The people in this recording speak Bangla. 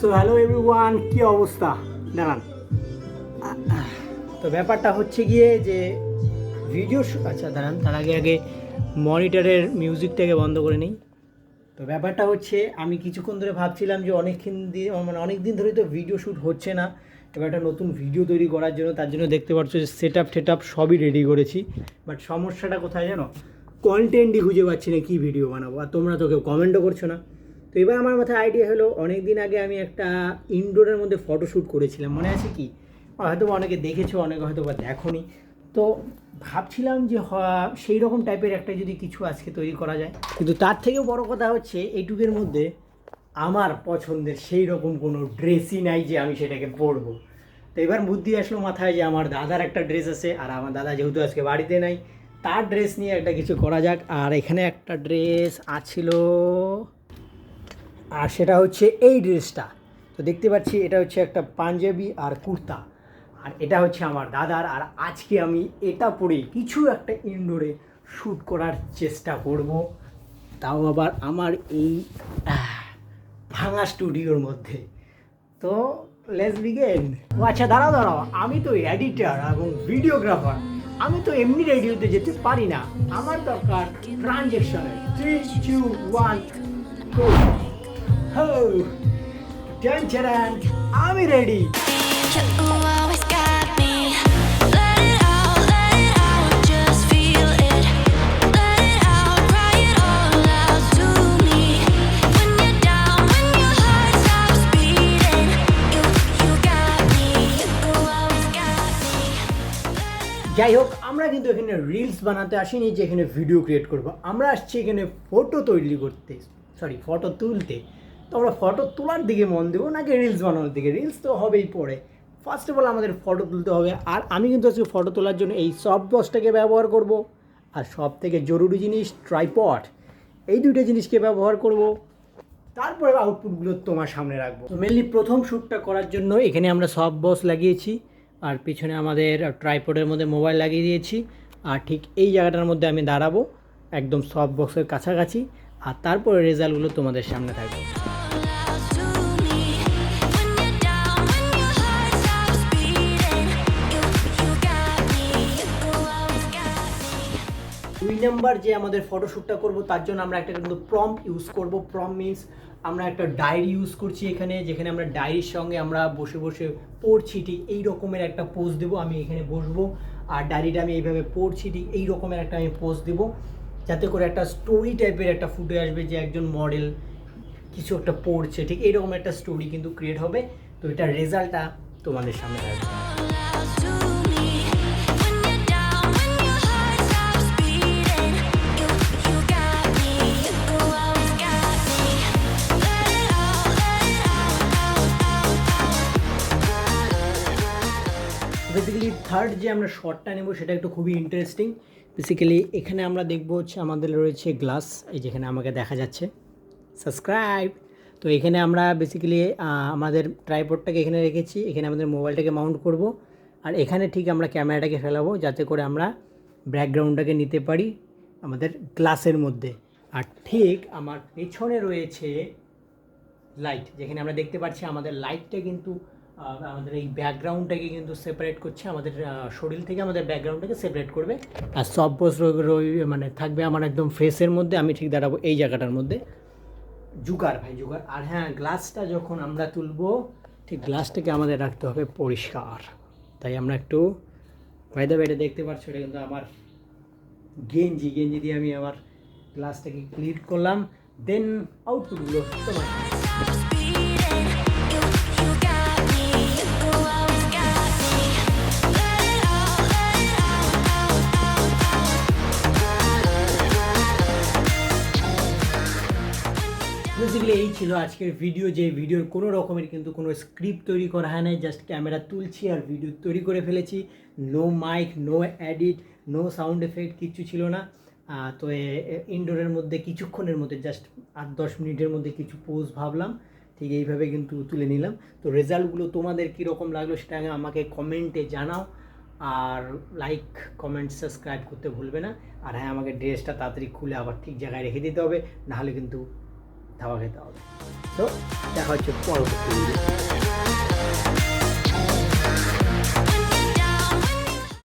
সো হ্যালো এভরিওয়ান কি অবস্থা? দাঁড়ান। তো ব্যাপারটা হচ্ছে গিয়ে যে ভিডিও আচ্ছা দাঁড়ান, তার আগে আগে মনিটরের মিউজিকটাকে বন্ধ করে নিই। তো ব্যাপারটা হচ্ছে, আমি কিছুক্ষণ ধরে ভাবছিলাম যে অনেকক্ষণ দিয়ে মানে অনেক দিন ধরেই তো ভিডিও শ্যুট হচ্ছে না। এবার একটা নতুন ভিডিও তৈরি করার জন্য, তার জন্য দেখতে পাচ্ছ যে সেট আপ টেট আপ সবই রেডি করেছি। বাট সমস্যাটা কোথায় জানো? কন্টেন্টই খুঁজে পাচ্ছি না কী ভিডিও বানাবো। আর তোমরা তো কেউ কমেন্টও করছ না। তো এবার আমার মাথায় আইডিয়া হলো অনেক দিন আগে আমি একটা ইনডোরের মধ্যে ফটোশ্যুট করেছিলাম। মনে আছে কি? হয়তো অনেকে দেখেছ, অনেকে হয়তো বা দেখোনি। তো ভাবছিলাম যে সেই রকম টাইপের একটা যদি কিছু আজকে তৈরি করা যায়। কিন্তু তার থেকেও বড় কথা হচ্ছে, এইটুকের মধ্যে আমার পছন্দের সেই রকম কোনো ড্রেসই নাই যে আমি সেটাকে পরবো। তো এবার বুদ্ধি আসলো মাথায় যে আমার দাদার একটা ড্রেস আছে, আর আমার দাদা যেহেতু আজকে বাড়িতে নাই, তার ড্রেস নিয়ে একটা কিছু করা যাক। আর এখানে একটা ড্রেস আছিল আর সেটা হচ্ছে এই ড্রেসটা। তো দেখতে পাচ্ছি এটা হচ্ছে একটা পাঞ্জাবি আর কুর্তা। আর এটা হচ্ছে আমার দাদার। আর আজকে আমি এটা পরে কিছু একটা ইনডোরে শ্যুট করার চেষ্টা করব। তাও আবার আমার এই ভাঙা স্টুডিওর মধ্যে। তো লেস বিগেন ও আচ্ছা দাঁড়াও দাঁড়াও। আমি তো এডিটার এবং ভিডিওগ্রাফার আমি তো এমনি রেডিওতে যেতে পারি না। আমার দরকার ট্রানজেকশনের three two one Ho! Dan Charan, Army যাই হোক আমরা কিন্তু এখানে রিলস বানাতে আসিনি যে এখানে ভিডিও ক্রিয়েট করব। আমরা আসছি এখানে ফটো তৈরি করতে সরি ফটো তুলতে। তো আমরা ফটো তোলার দিকে মন দেবো নাকি রিলস বানানোর দিকে? রিলস তো হবেই পরে। ফার্স্ট অফ অল আমাদের ফটো তুলতে হবে। আর আমি কিন্তু আজকে ফটো তোলার জন্য এই সফট বক্সটাকে ব্যবহার করব। আর সব থেকে জরুরি জিনিস ট্রাইপড এই দুইটা জিনিসকে ব্যবহার করব। তারপরে আউটপুটগুলো তোমার সামনে রাখব। তো মেনলি প্রথম শ্যুটটা করার জন্য এখানে আমরা সব বস লাগিয়েছি। আর পিছনে আমাদের ট্রাইপডের মধ্যে মোবাইল লাগিয়ে দিয়েছি। আর ঠিক এই জায়গাটার মধ্যে আমি দাঁড়াবো। একদম সব বক্সের কাছাকাছি। আর তারপরে রেজাল্টগুলো তোমাদের সামনে থাকবে। নাম্বার যে আমাদের ফটোশ্যুটটা করব, তার জন্য আমরা একটা কিন্তু প্রম ইউজ করব। প্রম মিনস আমরা একটা ডায়েরি ইউজ করছি এখানে, যেখানে আমরা ডায়েরির সঙ্গে আমরা বসে বসে পড়ছি, ঠিক এই রকমের একটা পোজ দেবো আমি এখানে বসবো। আর ডায়েরিটা আমি এইভাবে পড়ছি, ঠিক এই রকমের একটা আমি পোজ দেবো। যাতে করে একটা স্টোরি টাইপের একটা ফুটে আসবে যে একজন মডেল কিছু একটা পড়ছে, ঠিক এইরকম একটা স্টোরি কিন্তু ক্রিয়েট হবে। তো এটার রেজাল্টটা তোমাদের সামনে থাকবে থার্ড যে আমরা শর্টটা নেব, সেটা একটু খুবই ইন্টারেস্টিং বেসিক্যালি এখানে আমরা দেখব হচ্ছে আমাদের রয়েছে গ্লাস এই যেখানে আমাকে দেখা যাচ্ছে। সাবস্ক্রাইব তো এখানে আমরা বেসিক্যালি আমাদের ট্রাইপডটাকে এখানে রেখেছি, এখানে আমাদের মোবাইলটাকে মাউন্ট করব। আর এখানে ঠিক আমরা ক্যামেরাটাকে ফেলাবো, যাতে করে আমরা ব্যাকগ্রাউন্ডটাকে নিতে পারি আমাদের গ্লাসের মধ্যে। আর ঠিক আমার পেছনে রয়েছে লাইট যেখানে আমরা দেখতে পাচ্ছি আমাদের লাইটটা কিন্তু আমাদের এই ব্যাকগ্রাউন্ডটাকে কিন্তু সেপারেট করছে। আমাদের শরীর থেকে আমাদের ব্যাকগ্রাউন্ডটাকে সেপারেট করবে। আর সব বস মানে থাকবে আমার একদম ফেসের মধ্যে, আমি ঠিক দাঁড়াবো এই জায়গাটার মধ্যে। জুগার ভাই, জুগার। আর হ্যাঁ গ্লাসটা যখন আমরা তুলবো, ঠিক গ্লাসটাকে আমাদের রাখতে হবে পরিষ্কার। তাই আমরা একটু ফায়দা এটা দেখতে পাচ্ছ, এটা কিন্তু আমার গেঞ্জি। গেঞ্জি দিয়ে আমি আমার গ্লাসটাকে ক্লিন করলাম। দেন আউটপুটগুলো তোমার বেসিক্যালি এই ছিল আজকের ভিডিও যে ভিডিওর কোনো রকমের কিন্তু কোনো স্ক্রিপ্ট তৈরি করা হয় নাই জাস্ট ক্যামেরা তুলছি আর ভিডিও তৈরি করে ফেলেছি। No mic no edit no sound effect কিচ্ছু ছিল না। তো ইনডোরের মধ্যে, কিছুক্ষণের মধ্যে জাস্ট আট, দশ মিনিটের মধ্যে কিছু পোজ ভাবলাম। ঠিক এইভাবে কিন্তু তুলে নিলাম। তো রেজাল্টগুলো তোমাদের কীরকম লাগল সেটা আমাকে কমেন্টে জানাও। আর লাইক কমেন্ট সাবস্ক্রাইব করতে ভুলবে না। আর হ্যাঁ আমাকে ড্রেসটা তাড়াতাড়ি খুলে আবার ঠিক জায়গায় রেখে দিতে হবে। নাহলে কিন্তু খেতে হবে তো দেখা হচ্ছে পরবর্তী